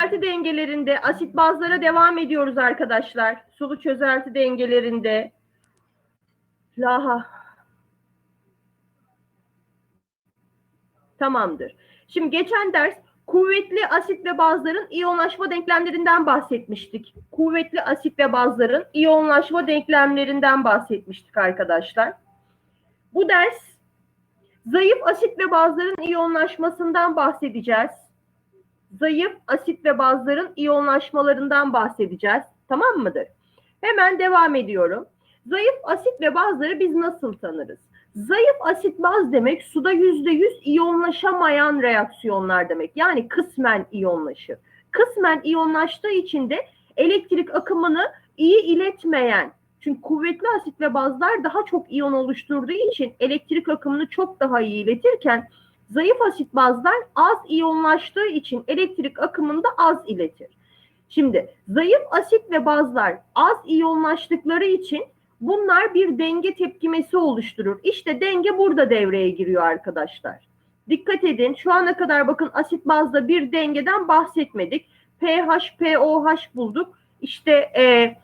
çözelti dengelerinde asit bazlara devam ediyoruz arkadaşlar. Sulu çözelti dengelerinde. Laha. Tamamdır. Şimdi geçen ders kuvvetli asit ve bazların iyonlaşma denklemlerinden bahsetmiştik. Kuvvetli asit ve bazların iyonlaşma denklemlerinden bahsetmiştik arkadaşlar. Bu ders zayıf asit ve bazların iyonlaşmasından bahsedeceğiz. Zayıf asit ve bazların iyonlaşmalarından bahsedeceğiz. Tamam mıdır? Hemen devam ediyorum. Zayıf asit ve bazları biz nasıl tanırız? Zayıf asit baz demek suda yüzde yüz iyonlaşamayan reaksiyonlar demek. Yani kısmen iyonlaşır. Kısmen iyonlaştığı için de elektrik akımını iyi iletmeyen, çünkü kuvvetli asit ve bazlar daha çok iyon oluşturduğu için elektrik akımını çok daha iyi iletirken zayıf asit bazlar az iyonlaştığı için elektrik akımını da az iletir. Şimdi zayıf asit ve bazlar az iyonlaştıkları için bunlar bir denge tepkimesi oluşturur. İşte denge burada devreye giriyor arkadaşlar. Dikkat edin şu ana kadar bakın asit bazda bir dengeden bahsetmedik. pH, pOH bulduk. İşte e,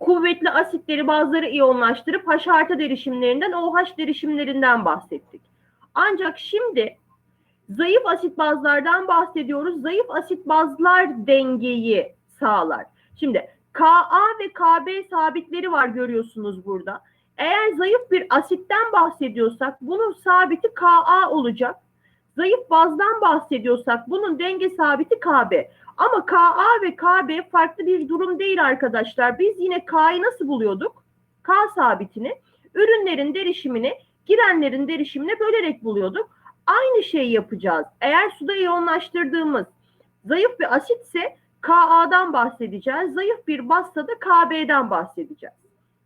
kuvvetli asitleri bazıları iyonlaştırıp H artı derişimlerinden OH derişimlerinden bahsettik. Ancak şimdi zayıf asit bazlardan bahsediyoruz. Zayıf asit bazlar dengeyi sağlar. Şimdi Ka ve Kb sabitleri var görüyorsunuz burada. Eğer zayıf bir asitten bahsediyorsak bunun sabiti Ka olacak. Zayıf bazdan bahsediyorsak bunun denge sabiti Kb. Ama Ka ve Kb farklı bir durum değil arkadaşlar. Biz yine K'yı nasıl buluyorduk? K sabitini ürünlerin derişimini girenlerin derişimine bölerek buluyorduk. Aynı şeyi yapacağız. Eğer suda iyonlaştırdığımız zayıf bir asitse Ka'dan bahsedeceğiz. Zayıf bir bassa da Kb'den bahsedeceğiz.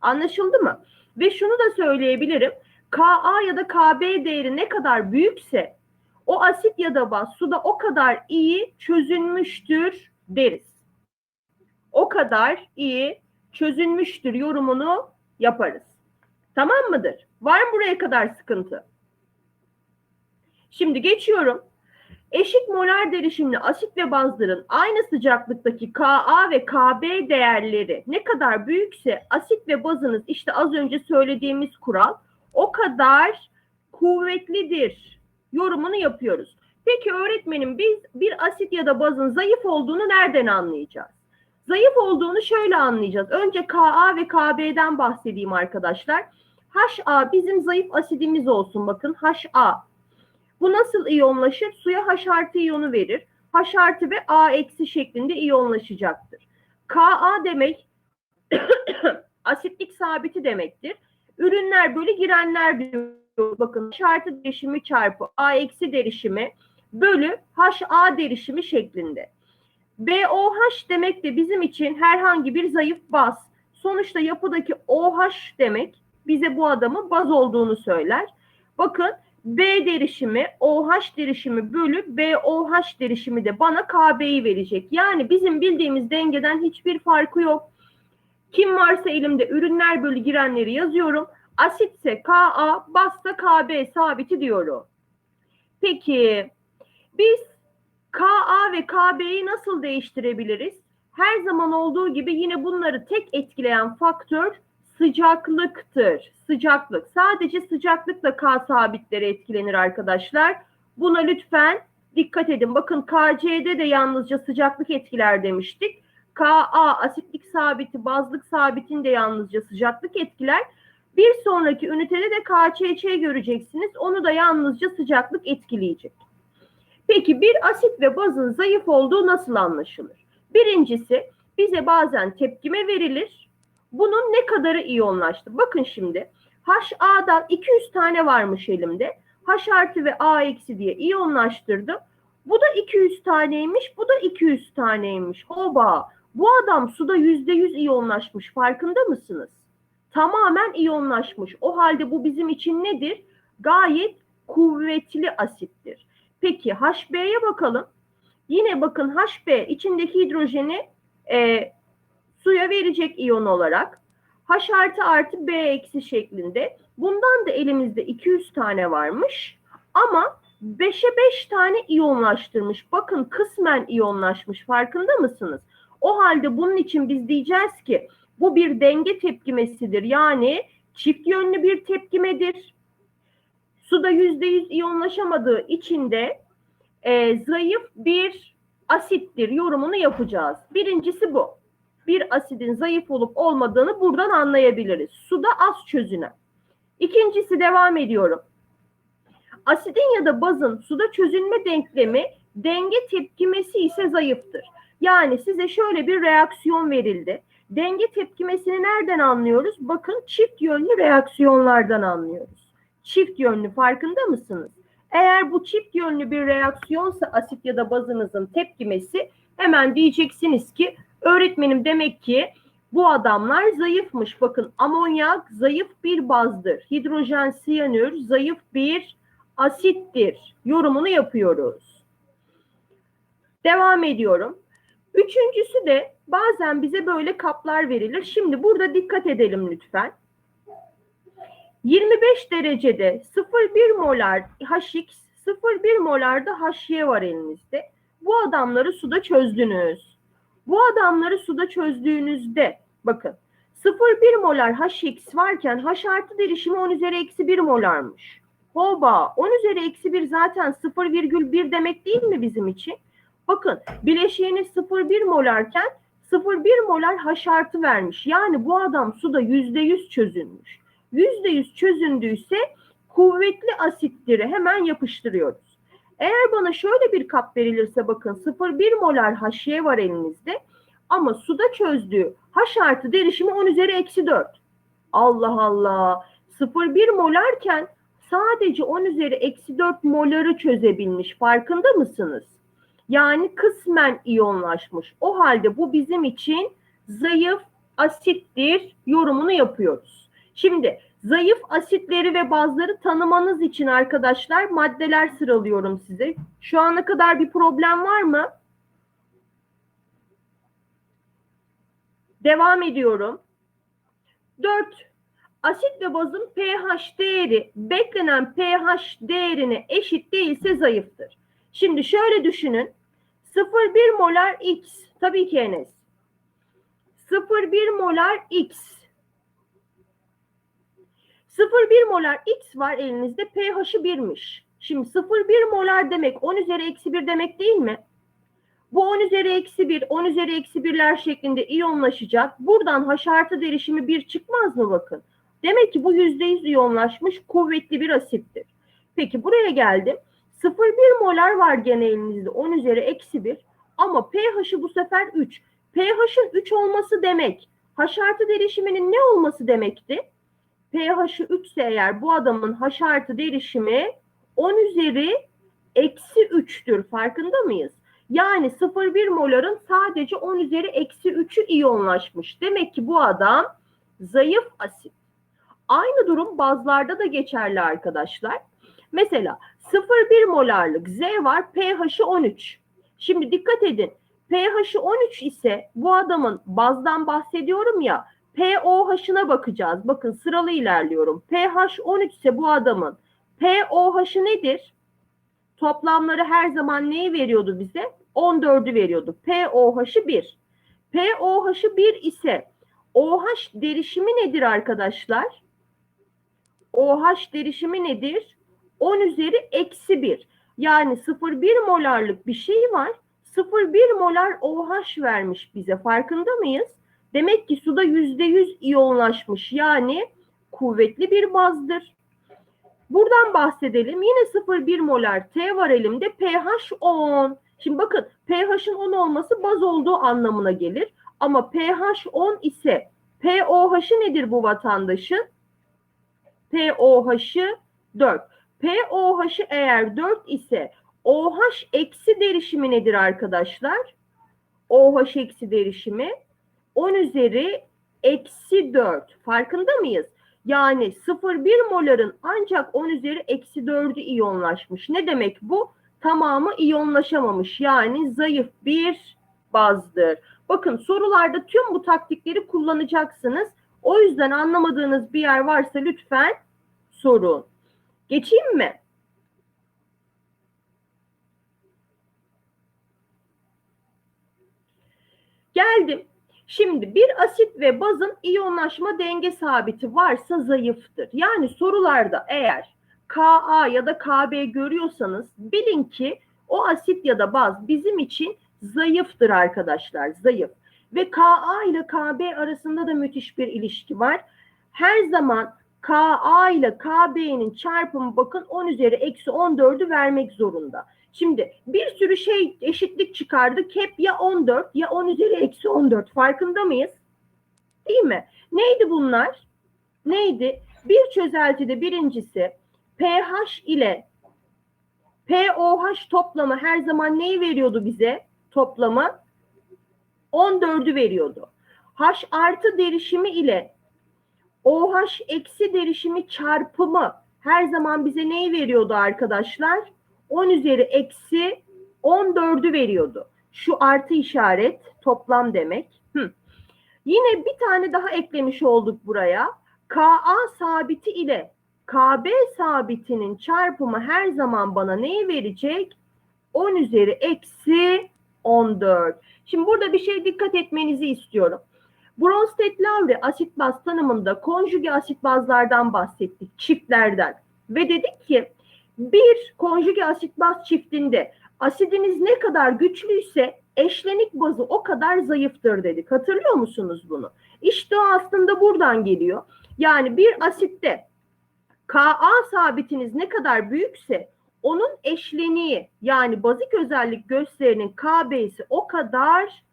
Anlaşıldı mı? Ve şunu da söyleyebilirim. Ka ya da Kb değeri ne kadar büyükse o asit ya da baz suda o kadar iyi çözünmüştür deriz. O kadar iyi çözünmüştür yorumunu yaparız. Tamam mıdır? Var mı buraya kadar sıkıntı? Şimdi geçiyorum. Eşit molar derişimli asit ve bazların aynı sıcaklıktaki Ka ve Kb değerleri ne kadar büyükse asit ve bazınız işte az önce söylediğimiz kural o kadar kuvvetlidir yorumunu yapıyoruz. Peki öğretmenim biz bir asit ya da bazın zayıf olduğunu nereden anlayacağız? Zayıf olduğunu şöyle anlayacağız. Önce Ka ve Kb'den bahsedeyim arkadaşlar. HA bizim zayıf asidimiz olsun bakın HA. Bu nasıl iyonlaşır? Suya H artı iyonu verir. H artı ve A eksi şeklinde iyonlaşacaktır. Ka demek asitlik sabiti demektir. Ürünler bölü girenler diyor. Bakın H artı derişimi çarpı A eksi derişimi bölü HA derişimi şeklinde. BOH demek de bizim için herhangi bir zayıf baz. Sonuçta yapıdaki OH demek bize bu adamın baz olduğunu söyler. Bakın B derişimi OH derişimi bölü BOH derişimi de bana KB'yi verecek. Yani bizim bildiğimiz dengeden hiçbir farkı yok. Kim varsa elimde ürünler bölü girenleri yazıyorum. Asitse Ka, basta Kb sabiti diyorum. Peki biz Ka ve Kb'yi nasıl değiştirebiliriz? Her zaman olduğu gibi yine bunları tek etkileyen faktör sıcaklıktır. Sıcaklık. Sadece sıcaklıkla K sabitleri etkilenir arkadaşlar. Buna lütfen dikkat edin. Bakın KC'de de yalnızca sıcaklık etkiler demiştik. Ka asitlik sabiti, bazlık sabitin de yalnızca sıcaklık etkiler. Bir sonraki ünitede de KÇÇ göreceksiniz. Onu da yalnızca sıcaklık etkileyecek. Peki bir asit ve bazın zayıf olduğu nasıl anlaşılır? Birincisi bize bazen tepkime verilir. Bunun ne kadarı iyonlaştı? Bakın şimdi HA'dan 200 tane varmış elimde. H artı ve A eksi diye iyonlaştırdım. Bu da 200 taneymiş, bu da 200 taneymiş. Hoba! Bu adam suda %100 iyonlaşmış. Farkında mısınız? Tamamen iyonlaşmış. O halde bu bizim için nedir? Gayet kuvvetli asittir. Peki HB'ye bakalım. Yine bakın HB içindeki hidrojeni e, suya verecek iyon olarak. H artı artı B eksi şeklinde. Bundan da elimizde 200 tane varmış. Ama 5'e 5 tane iyonlaştırmış. Bakın kısmen iyonlaşmış. Farkında mısınız? O halde bunun için biz diyeceğiz ki bu bir denge tepkimesidir. Yani çift yönlü bir tepkimedir. Suda %100 iyonlaşamadığı için de e, zayıf bir asittir yorumunu yapacağız. Birincisi bu. Bir asidin zayıf olup olmadığını buradan anlayabiliriz. Suda az çözünen. İkincisi devam ediyorum. Asidin ya da bazın suda çözünme denklemi denge tepkimesi ise zayıftır. Yani size şöyle bir reaksiyon verildi. Denge tepkimesini nereden anlıyoruz? Bakın çift yönlü reaksiyonlardan anlıyoruz. Çift yönlü farkında mısınız? Eğer bu çift yönlü bir reaksiyonsa asit ya da bazınızın tepkimesi hemen diyeceksiniz ki öğretmenim demek ki bu adamlar zayıfmış. Bakın amonyak zayıf bir bazdır. Hidrojen siyanür zayıf bir asittir. Yorumunu yapıyoruz. Devam ediyorum. Üçüncüsü de bazen bize böyle kaplar verilir. Şimdi burada dikkat edelim lütfen. 25 derecede 0,1 molar HX, 0,1 molar da HY var elinizde. Bu adamları suda çözdünüz. Bu adamları suda çözdüğünüzde bakın 0,1 molar HX varken H artı derişimi 10 üzeri eksi 1 molarmış. Hoba 10 üzeri eksi 1 zaten 0,1 demek değil mi bizim için? Bakın bileşiğiniz 0,1 molarken 0,1 molar H artı vermiş. Yani bu adam suda %100 çözülmüş. %100 çözündüyse kuvvetli asitleri hemen yapıştırıyoruz. Eğer bana şöyle bir kap verilirse bakın 0,1 molar HY var elinizde ama suda çözdüğü H artı derişimi 10 üzeri eksi 4. Allah Allah 0,1 molarken sadece 10 üzeri eksi 4 moları çözebilmiş farkında mısınız? Yani kısmen iyonlaşmış. O halde bu bizim için zayıf asittir yorumunu yapıyoruz. Şimdi zayıf asitleri ve bazları tanımanız için arkadaşlar maddeler sıralıyorum size. Şu ana kadar bir problem var mı? Devam ediyorum. 4. Asit ve bazın pH değeri beklenen pH değerine eşit değilse zayıftır. Şimdi şöyle düşünün. 0,1 molar X. Tabii ki Enes. 0,1 molar X. 0,1 molar X var elinizde pH'i 1'miş. Şimdi 0,1 molar demek 10 üzeri eksi 1 demek değil mi? Bu 10 üzeri eksi 1, 10 üzeri eksi 1'ler şeklinde iyonlaşacak. Buradan H artı derişimi 1 çıkmaz mı bakın? Demek ki bu %100 iyonlaşmış kuvvetli bir asittir. Peki buraya geldim. 0,1 molar var gene elinizde 10 üzeri eksi 1 ama pH'i bu sefer 3. pH'in 3 olması demek H artı derişiminin ne olması demekti? pH'i 3 ise eğer bu adamın H artı derişimi 10 üzeri eksi 3'tür. Farkında mıyız? Yani 0,1 moların sadece 10 üzeri eksi 3'ü iyonlaşmış. Demek ki bu adam zayıf asit. Aynı durum bazlarda da geçerli arkadaşlar. Mesela 0,1 molarlık Z var pH'i 13. Şimdi dikkat edin. pH'i 13 ise bu adamın bazdan bahsediyorum ya pOH'ına bakacağız. Bakın sıralı ilerliyorum. pH 13 ise bu adamın pOH'ı nedir? Toplamları her zaman neyi veriyordu bize? 14'ü veriyordu. pOH'ı 1. pOH'ı 1 ise OH derişimi nedir arkadaşlar? OH derişimi nedir? 10 üzeri eksi 1. Yani 0,1 molarlık bir şey var. 0,1 molar OH vermiş bize. Farkında mıyız? Demek ki suda %100 iyonlaşmış. Yani kuvvetli bir bazdır. Buradan bahsedelim. Yine 0,1 molar T var elimde. pH 10. Şimdi bakın pH'in 10 olması baz olduğu anlamına gelir. Ama pH 10 ise pOH'ı nedir bu vatandaşın? pOH'ı 4. pOH'ı eğer 4 ise OH eksi derişimi nedir arkadaşlar? OH eksi derişimi 10 üzeri eksi 4. Farkında mıyız? Yani 0,1 moların ancak 10 üzeri eksi 4'ü iyonlaşmış. Ne demek bu? Tamamı iyonlaşamamış. Yani zayıf bir bazdır. Bakın sorularda tüm bu taktikleri kullanacaksınız. O yüzden anlamadığınız bir yer varsa lütfen sorun. Geçeyim mi? Geldim Şimdi bir asit ve bazın iyonlaşma denge sabiti varsa zayıftır. Yani sorularda eğer Ka ya da Kb görüyorsanız bilin ki o asit ya da baz bizim için zayıftır arkadaşlar. Zayıf. Ve Ka ile Kb arasında da müthiş bir ilişki var. Her zaman Ka ile Kb'nin çarpımı bakın 10 üzeri eksi 14'ü vermek zorunda. Şimdi bir sürü şey eşitlik çıkardık. Hep ya 14 ya 10 üzeri eksi 14. Farkında mıyız? Değil mi? Neydi bunlar? Neydi? Bir çözeltide birincisi pH ile POH toplamı her zaman neyi veriyordu bize? Toplamı 14'ü veriyordu. H artı derişimi ile OH eksi derişimi çarpımı her zaman bize neyi veriyordu arkadaşlar? 10 üzeri eksi 14'ü veriyordu. Şu artı işaret toplam demek. Hı. Yine bir tane daha eklemiş olduk buraya. Ka sabiti ile KB sabitinin çarpımı her zaman bana neyi verecek? 10 üzeri eksi 14. Şimdi burada bir şey dikkat etmenizi istiyorum. Bronsted-Lowry asit baz tanımında konjüge asit bazlardan bahsettik, çiftlerden. Ve dedik ki bir konjüge asit baz çiftinde asidiniz ne kadar güçlüyse eşlenik bazı o kadar zayıftır dedik. Hatırlıyor musunuz bunu? İşte o aslında buradan geliyor. Yani bir asitte Ka sabitiniz ne kadar büyükse onun eşleniği yani bazik özellik gösterinin KB'si o kadar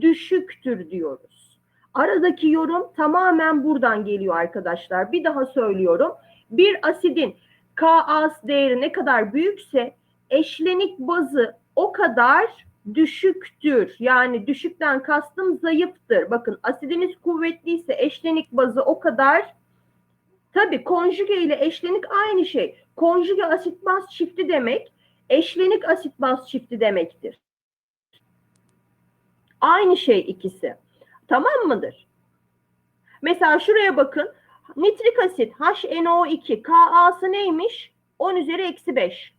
düşüktür diyoruz. Aradaki yorum tamamen buradan geliyor arkadaşlar. Bir daha söylüyorum. Bir asidin Ka değeri ne kadar büyükse eşlenik bazı o kadar düşüktür. Yani düşükten kastım zayıftır. Bakın asidiniz kuvvetliyse eşlenik bazı o kadar tabi konjüge ile eşlenik aynı şey. Konjüge asit baz çifti demek eşlenik asit baz çifti demektir. Aynı şey ikisi. Tamam mıdır? Mesela şuraya bakın. Nitrik asit HNO2 Ka'sı neymiş? 10 üzeri eksi 5.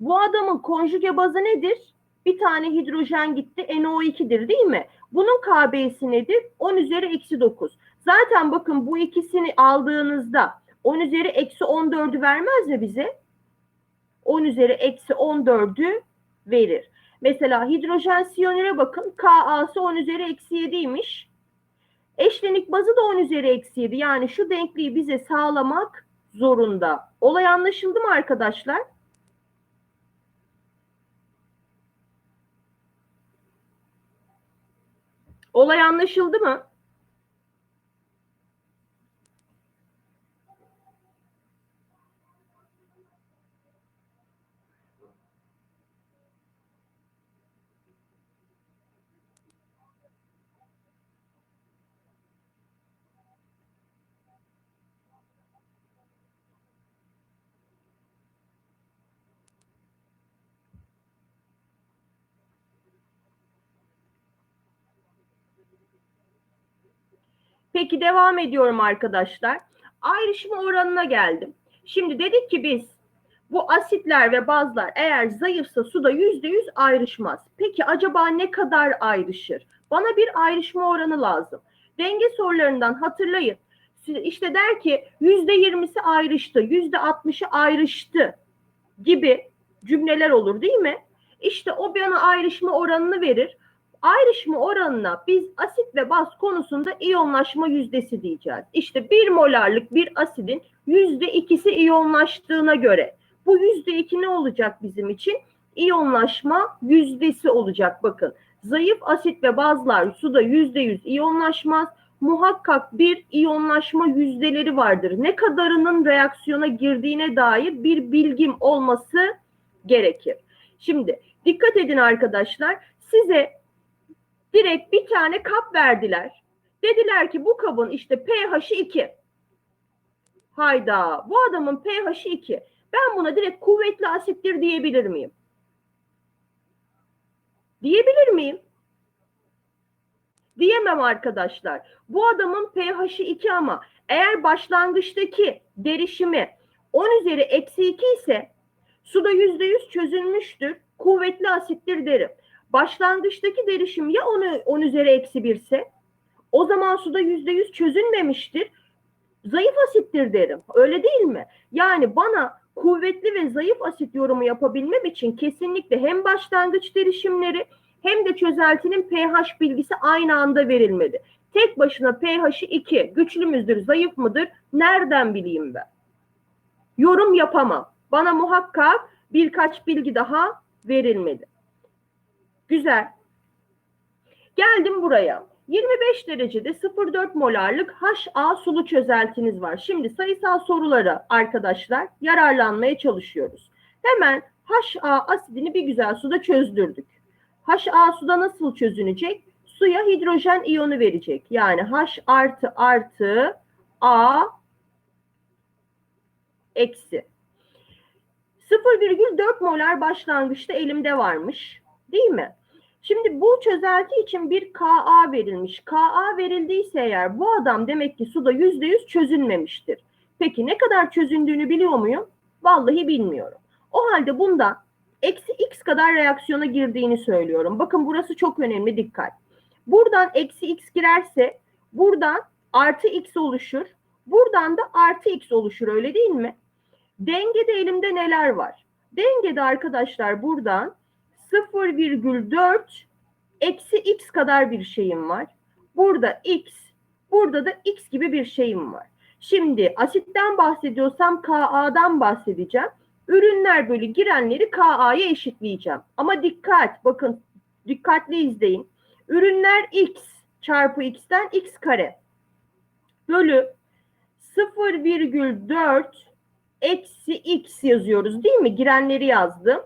Bu adamın konjüge bazı nedir? Bir tane hidrojen gitti NO2'dir değil mi? Bunun KB'si nedir? 10 üzeri eksi 9. Zaten bakın bu ikisini aldığınızda 10 üzeri eksi 14'ü vermez mi bize? 10 üzeri eksi 14'ü verir. Mesela hidrojen siyonire bakın. Ka'sı 10 üzeri eksi 7'ymiş. Eşlenik bazı da 10 üzeri eksi 7. Yani şu denkliği bize sağlamak zorunda. Olay anlaşıldı mı arkadaşlar? Olay anlaşıldı mı? Peki devam ediyorum arkadaşlar. Ayrışma oranına geldim. Şimdi dedik ki biz bu asitler ve bazlar eğer zayıfsa suda yüzde yüz ayrışmaz. Peki acaba ne kadar ayrışır? Bana bir ayrışma oranı lazım. Denge sorularından hatırlayın. İşte der ki yüzde yirmisi ayrıştı, yüzde altmışı ayrıştı gibi cümleler olur değil mi? İşte o bana ayrışma oranını verir. Ayrışma oranına biz asit ve baz konusunda iyonlaşma yüzdesi diyeceğiz. İşte bir molarlık bir asidin yüzde ikisi iyonlaştığına göre bu yüzde iki ne olacak bizim için? İyonlaşma yüzdesi olacak bakın. Zayıf asit ve bazlar suda yüzde yüz iyonlaşmaz. Muhakkak bir iyonlaşma yüzdeleri vardır. Ne kadarının reaksiyona girdiğine dair bir bilgim olması gerekir. Şimdi dikkat edin arkadaşlar. Size direkt bir tane kap verdiler. Dediler ki bu kabın işte pH'i 2. Hayda bu adamın pH'i 2. Ben buna direkt kuvvetli asittir diyebilir miyim? Diyebilir miyim? Diyemem arkadaşlar. Bu adamın pH'i 2 ama eğer başlangıçtaki derişimi 10 üzeri eksi 2 ise suda %100 çözülmüştür. Kuvvetli asittir derim. Başlangıçtaki derişim ya 10, 10 üzeri eksi 1 ise o zaman suda %100 çözünmemiştir. Zayıf asittir derim. Öyle değil mi? Yani bana kuvvetli ve zayıf asit yorumu yapabilmem için kesinlikle hem başlangıç derişimleri hem de çözeltinin pH bilgisi aynı anda verilmeli. Tek başına pH'i 2. Güçlü müdür, zayıf mıdır? Nereden bileyim ben? Yorum yapamam. Bana muhakkak birkaç bilgi daha verilmeli. Güzel. Geldim buraya. 25 derecede 0,4 molarlık HA sulu çözeltiniz var. Şimdi sayısal sorulara arkadaşlar yararlanmaya çalışıyoruz. Hemen HA asidini bir güzel suda çözdürdük. HA suda nasıl çözünecek? Suya hidrojen iyonu verecek. Yani H artı artı A eksi. 0,4 molar başlangıçta elimde varmış. Değil mi? Şimdi bu çözelti için bir Ka verilmiş. Ka verildiyse eğer bu adam demek ki suda %100 çözünmemiştir. Peki ne kadar çözündüğünü biliyor muyum? Vallahi bilmiyorum. O halde bunda eksi x kadar reaksiyona girdiğini söylüyorum. Bakın burası çok önemli dikkat. Buradan eksi x girerse buradan artı x oluşur. Buradan da artı x oluşur öyle değil mi? Dengede elimde neler var? Dengede arkadaşlar buradan 0,4 eksi x kadar bir şeyim var. Burada x, burada da x gibi bir şeyim var. Şimdi asitten bahsediyorsam Ka'dan bahsedeceğim. Ürünler bölü girenleri Ka'ya eşitleyeceğim. Ama dikkat, bakın dikkatli izleyin. Ürünler x çarpı x'ten x kare bölü 0,4 eksi x yazıyoruz değil mi? Girenleri yazdım.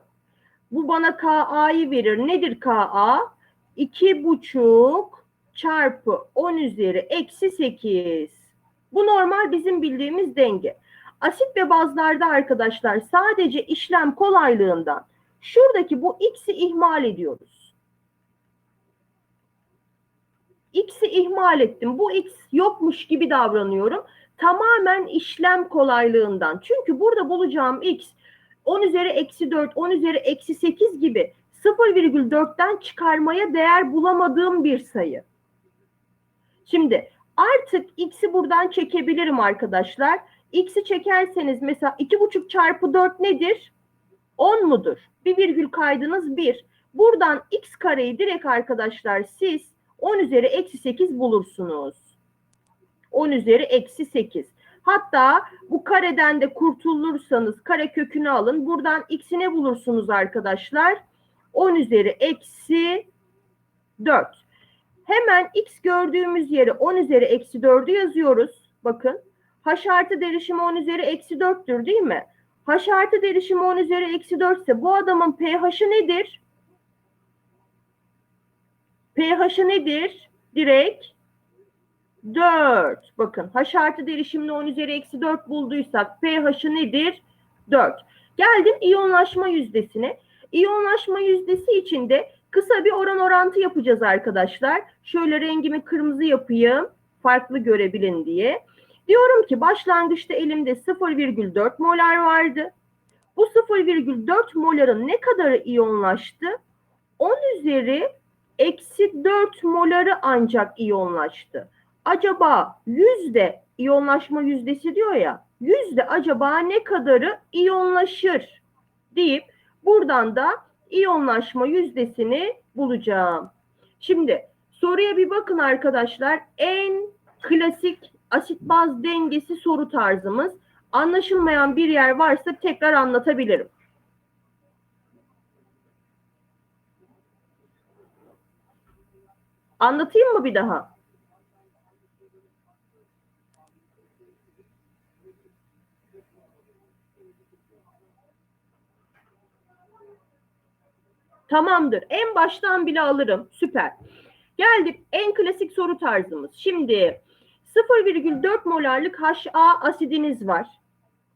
Bu bana KA'yı verir. Nedir KA? 2,5 çarpı 10 üzeri eksi 8. Bu normal bizim bildiğimiz denge. Asit ve bazlarda arkadaşlar sadece işlem kolaylığından şuradaki bu x'i ihmal ediyoruz. X'i ihmal ettim. Bu x yokmuş gibi davranıyorum. Tamamen işlem kolaylığından. Çünkü burada bulacağım x 10 üzeri eksi 4, 10 üzeri eksi 8 gibi 0,4'ten çıkarmaya değer bulamadığım bir sayı. Şimdi artık x'i buradan çekebilirim arkadaşlar. X'i çekerseniz mesela 2,5 çarpı 4 nedir? 10 mudur? Bir virgül kaydınız 1. Buradan x kareyi direkt arkadaşlar siz 10 üzeri eksi 8 bulursunuz. 10 üzeri eksi 8. Hatta bu kareden de kurtulursanız kare kökünü alın. Buradan x'i bulursunuz arkadaşlar? 10 üzeri eksi 4. Hemen x gördüğümüz yere 10 üzeri eksi 4'ü yazıyoruz. Bakın. H artı derişimi 10 üzeri eksi 4'tür değil mi? H artı derişimi 10 üzeri eksi 4 ise bu adamın pH'ı nedir? pH'ı nedir? Direkt 4. Bakın H artı derişimli 10 üzeri eksi 4 bulduysak pH'ı nedir? 4. Geldim iyonlaşma yüzdesine. İyonlaşma yüzdesi için de kısa bir oran orantı yapacağız arkadaşlar. Şöyle rengimi kırmızı yapayım. Farklı görebilin diye. Diyorum ki başlangıçta elimde 0,4 molar vardı. Bu 0,4 moların ne kadarı iyonlaştı? 10 üzeri eksi 4 moları ancak iyonlaştı acaba yüzde iyonlaşma yüzdesi diyor ya yüzde acaba ne kadarı iyonlaşır deyip buradan da iyonlaşma yüzdesini bulacağım. Şimdi soruya bir bakın arkadaşlar. En klasik asit baz dengesi soru tarzımız. Anlaşılmayan bir yer varsa tekrar anlatabilirim. Anlatayım mı bir daha? Tamamdır. En baştan bile alırım. Süper. Geldik en klasik soru tarzımız. Şimdi 0,4 molarlık HA asidiniz var.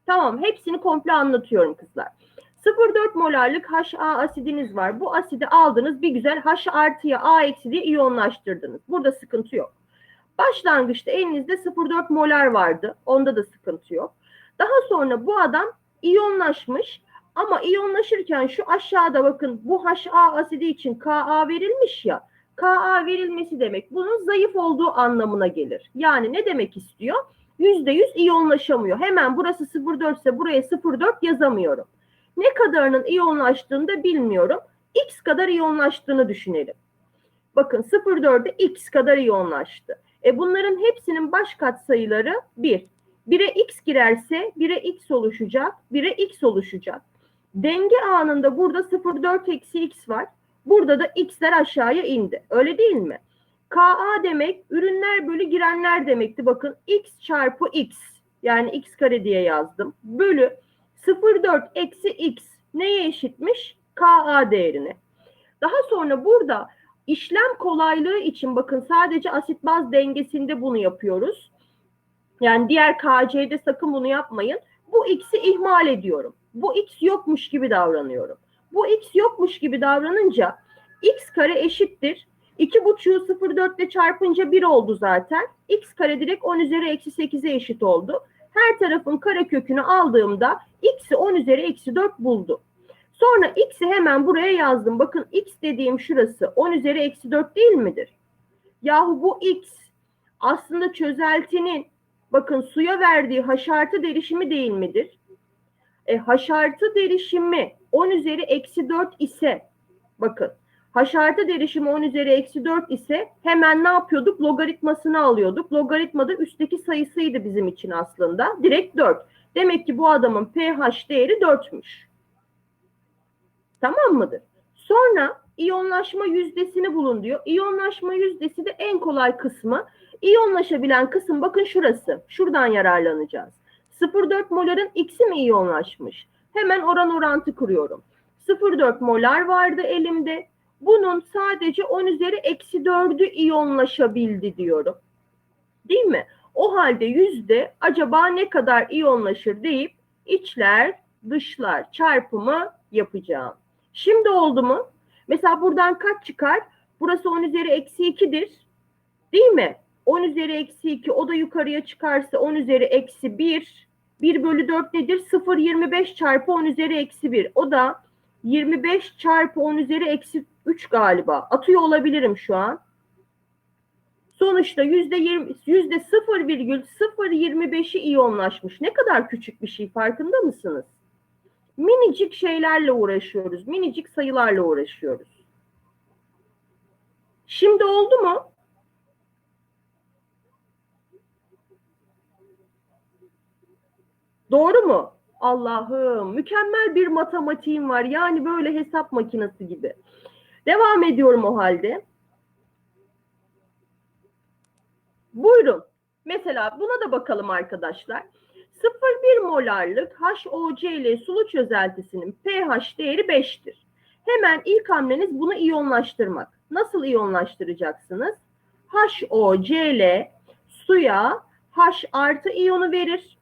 Tamam hepsini komple anlatıyorum kızlar. 0,4 molarlık HA asidiniz var. Bu asidi aldınız bir güzel H artıya A eksi diye iyonlaştırdınız. Burada sıkıntı yok. Başlangıçta elinizde 0,4 molar vardı. Onda da sıkıntı yok. Daha sonra bu adam iyonlaşmış Ama iyonlaşırken şu aşağıda bakın bu HA asidi için Ka verilmiş ya. Ka verilmesi demek bunun zayıf olduğu anlamına gelir. Yani ne demek istiyor? %100 iyonlaşamıyor. Hemen burası 0,4 ise buraya 0,4 yazamıyorum. Ne kadarının iyonlaştığını da bilmiyorum. X kadar iyonlaştığını düşünelim. Bakın 0,4'e X kadar iyonlaştı. E bunların hepsinin baş katsayıları 1. 1'e X girerse 1'e X oluşacak, 1'e X oluşacak. Denge anında burada 0,4 eksi X var. Burada da X'ler aşağıya indi. Öyle değil mi? Ka demek ürünler bölü girenler demekti. Bakın X çarpı X yani X kare diye yazdım. Bölü 0,4 eksi X neye eşitmiş? Ka değerine. Daha sonra burada işlem kolaylığı için bakın sadece asit baz dengesinde bunu yapıyoruz. Yani diğer KC'de sakın bunu yapmayın. Bu x'i ihmal ediyorum. Bu x yokmuş gibi davranıyorum. Bu x yokmuş gibi davranınca x kare eşittir. 2,5'u 0,4 ile çarpınca 1 oldu zaten. x kare direkt 10 üzeri eksi 8'e eşit oldu. Her tarafın kare kökünü aldığımda x'i 10 üzeri eksi 4 buldu. Sonra x'i hemen buraya yazdım. Bakın x dediğim şurası 10 üzeri eksi 4 değil midir? Yahu bu x aslında çözeltinin bakın suya verdiği haşartı derişimi değil midir? E, haşartı derişimi 10 üzeri eksi 4 ise bakın haşartı derişimi 10 üzeri eksi 4 ise hemen ne yapıyorduk? Logaritmasını alıyorduk. Logaritmada üstteki sayısıydı bizim için aslında. Direkt 4. Demek ki bu adamın pH değeri 4'müş. Tamam mıdır? Sonra iyonlaşma yüzdesini bulun diyor. İyonlaşma yüzdesi de en kolay kısmı. İyonlaşabilen kısım bakın şurası. Şuradan yararlanacağız. 0,4 moların x'i mi iyonlaşmış? Hemen oran orantı kuruyorum. 0,4 molar vardı elimde. Bunun sadece 10 üzeri eksi 4'ü iyonlaşabildi diyorum. Değil mi? O halde yüzde acaba ne kadar iyonlaşır deyip içler dışlar çarpımı yapacağım. Şimdi oldu mu? Mesela buradan kaç çıkar? Burası 10 üzeri eksi 2'dir. Değil mi? 10 üzeri eksi 2 o da yukarıya çıkarsa 10 üzeri eksi 1. 1 bölü 4 nedir? 0 25 çarpı 10 üzeri eksi 1. O da 25 çarpı 10 üzeri eksi 3 galiba. Atıyor olabilirim şu an. Sonuçta yüzde yüzde 0,025'i iyonlaşmış. Ne kadar küçük bir şey farkında mısınız? Minicik şeylerle uğraşıyoruz. Minicik sayılarla uğraşıyoruz. Şimdi oldu mu? Doğru mu? Allah'ım mükemmel bir matematiğim var. Yani böyle hesap makinesi gibi. Devam ediyorum o halde. Buyurun. Mesela buna da bakalım arkadaşlar. 0,1 molarlık HOC ile sulu çözeltisinin pH değeri 5'tir. Hemen ilk hamleniz bunu iyonlaştırmak. Nasıl iyonlaştıracaksınız? HOCl suya H artı iyonu verir.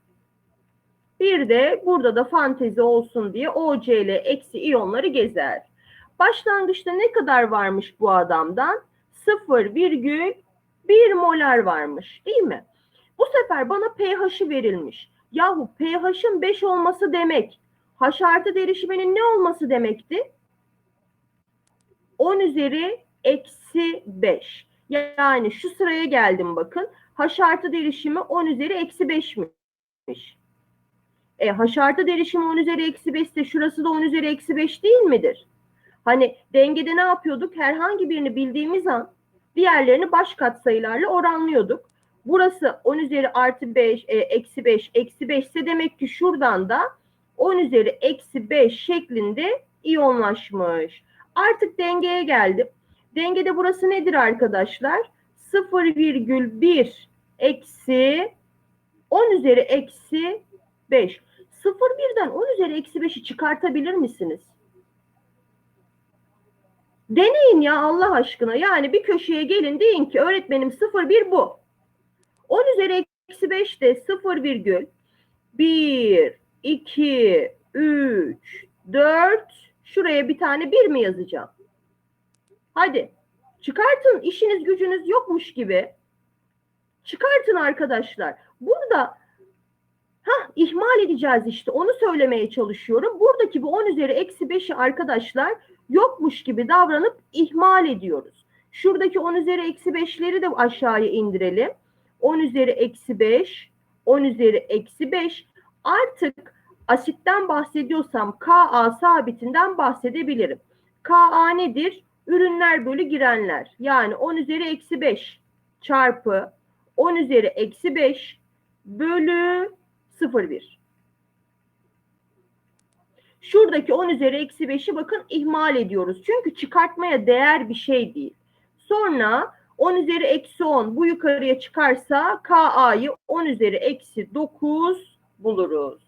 Bir de burada da fantezi olsun diye OCl eksi iyonları gezer. Başlangıçta ne kadar varmış bu adamdan? 0,1 molar varmış değil mi? Bu sefer bana pH'i verilmiş. Yahu pH'ın 5 olması demek H artı derişiminin ne olması demekti? 10 üzeri eksi 5. Yani şu sıraya geldim bakın. H artı derişimi 10 üzeri eksi 5'miş. E, H artı derişimi 10 üzeri eksi 5 ise şurası da 10 üzeri eksi 5 değil midir? Hani dengede ne yapıyorduk? Herhangi birini bildiğimiz an diğerlerini baş katsayılarla oranlıyorduk. Burası 10 üzeri artı 5, e, eksi 5, eksi 5 ise demek ki şuradan da 10 üzeri eksi 5 şeklinde iyonlaşmış. Artık dengeye geldim. Dengede burası nedir arkadaşlar? 0,1 eksi 10 üzeri eksi 5. 0,1'den 10 üzeri eksi 5'i çıkartabilir misiniz? Deneyin ya Allah aşkına. Yani bir köşeye gelin deyin ki öğretmenim 0,1 bu. 10 üzeri eksi 5 de 0 virgül 1, 2, 3, 4 şuraya bir tane 1 mi yazacağım? Hadi çıkartın işiniz gücünüz yokmuş gibi. Çıkartın arkadaşlar. Burada Hah, ihmal edeceğiz işte. Onu söylemeye çalışıyorum. Buradaki bu 10 üzeri eksi 5'i arkadaşlar yokmuş gibi davranıp ihmal ediyoruz. Şuradaki 10 üzeri eksi 5'leri de aşağıya indirelim. 10 üzeri eksi 5, 10 üzeri eksi 5. Artık asitten bahsediyorsam Ka sabitinden bahsedebilirim. Ka nedir? Ürünler bölü girenler. Yani 10 üzeri eksi 5 çarpı 10 üzeri eksi 5 bölü 0,1. Şuradaki 10 üzeri eksi 5'i bakın ihmal ediyoruz. Çünkü çıkartmaya değer bir şey değil. Sonra 10 üzeri eksi 10 bu yukarıya çıkarsa KA'yı 10 üzeri eksi 9 buluruz.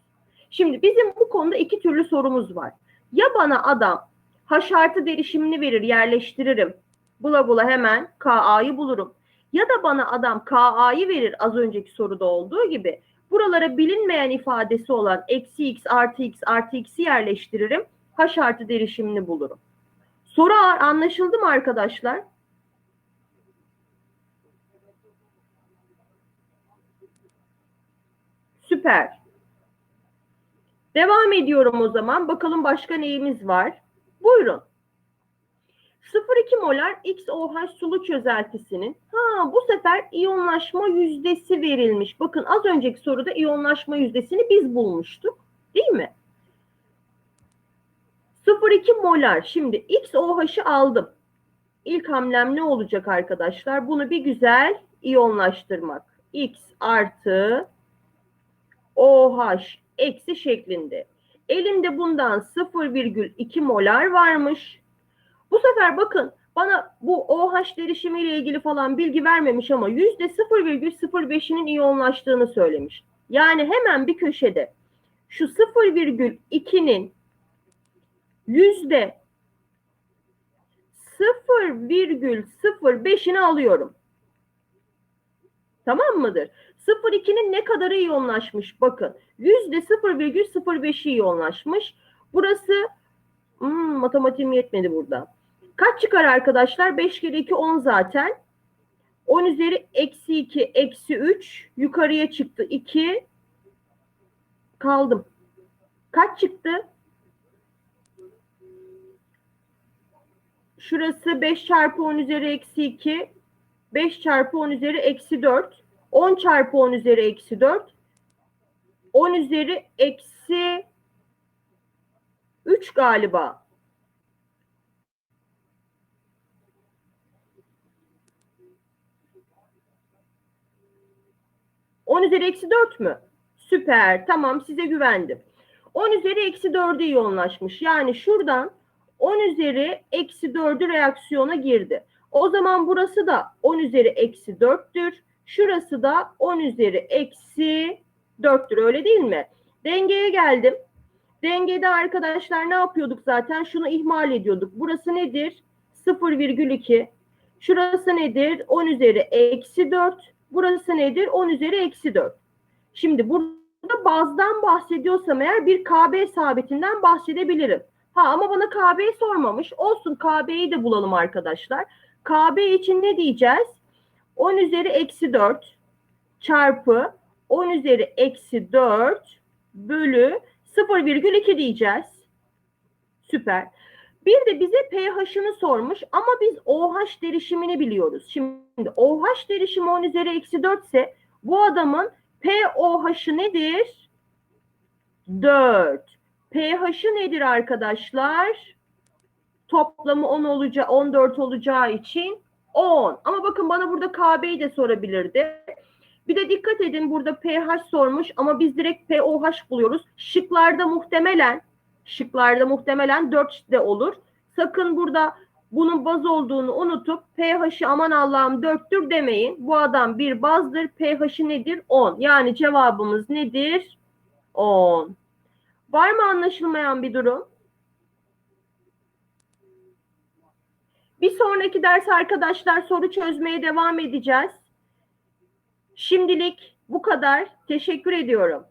Şimdi bizim bu konuda iki türlü sorumuz var. Ya bana adam H artı derişimini verir yerleştiririm. Bula bula hemen KA'yı bulurum. Ya da bana adam KA'yı verir az önceki soruda olduğu gibi. Buralara bilinmeyen ifadesi olan eksi x artı x artı x'i yerleştiririm. H artı derişimini bulurum. Soru anlaşıldı mı arkadaşlar? Süper. Devam ediyorum o zaman. Bakalım başka neyimiz var? Buyurun. 0,2 molar XOH sulu çözeltisinin ha bu sefer iyonlaşma yüzdesi verilmiş. Bakın az önceki soruda iyonlaşma yüzdesini biz bulmuştuk. Değil mi? 0,2 molar. Şimdi XOH'ı aldım. İlk hamlem ne olacak arkadaşlar? Bunu bir güzel iyonlaştırmak. X artı OH eksi şeklinde. Elimde bundan 0,2 molar varmış. Bu sefer bakın bana bu OH derişimiyle ilgili falan bilgi vermemiş ama yüzde 0,05'inin iyonlaştığını söylemiş. Yani hemen bir köşede şu 0,2'nin yüzde 0,05'ini alıyorum. Tamam mıdır? 0,2'nin ne kadarı iyonlaşmış? Bakın yüzde 0,05'i iyonlaşmış. Burası hmm, matematiğim yetmedi burada. Kaç çıkar arkadaşlar? 5 kere 2 10 zaten. 10 üzeri eksi 2 eksi 3 yukarıya çıktı. 2 kaldım. Kaç çıktı? Şurası 5 çarpı 10 üzeri eksi 2. 5 çarpı 10 üzeri eksi 4. 10 çarpı 10 üzeri eksi 4. 10 üzeri eksi 3 galiba. On üzeri eksi 4 mü? Süper. Tamam size güvendim. 10 üzeri eksi 4'e iyonlaşmış. Yani şuradan 10 üzeri eksi 4'ü reaksiyona girdi. O zaman burası da 10 üzeri eksi 4'tür. Şurası da 10 üzeri eksi 4'tür öyle değil mi? Dengeye geldim. Dengede arkadaşlar ne yapıyorduk zaten? Şunu ihmal ediyorduk. Burası nedir? 0,2. Şurası nedir? 10 üzeri eksi 4. Burası nedir? 10 üzeri eksi 4. Şimdi burada bazdan bahsediyorsam eğer bir KB sabitinden bahsedebilirim. Ha ama bana KB sormamış. Olsun KB'yi de bulalım arkadaşlar. KB için ne diyeceğiz? 10 üzeri eksi 4 çarpı 10 üzeri eksi 4 bölü 0,2 diyeceğiz. Süper. Bir de bize pH'ını sormuş ama biz OH derişimini biliyoruz. Şimdi OH derişimi 10 üzeri eksi 4 ise bu adamın pOH'ı nedir? 4. pH'ı nedir arkadaşlar? Toplamı 10 olacağı 14 olacağı için 10. Ama bakın bana burada KB'yi de sorabilirdi. Bir de dikkat edin burada pH sormuş ama biz direkt pOH buluyoruz. Şıklarda muhtemelen şıklarda muhtemelen 4 de olur. Sakın burada bunun baz olduğunu unutup pH'i aman Allah'ım 4'tür demeyin. Bu adam bir bazdır. pH'i nedir? 10. Yani cevabımız nedir? 10. Var mı anlaşılmayan bir durum? Bir sonraki ders arkadaşlar soru çözmeye devam edeceğiz. Şimdilik bu kadar. Teşekkür ediyorum.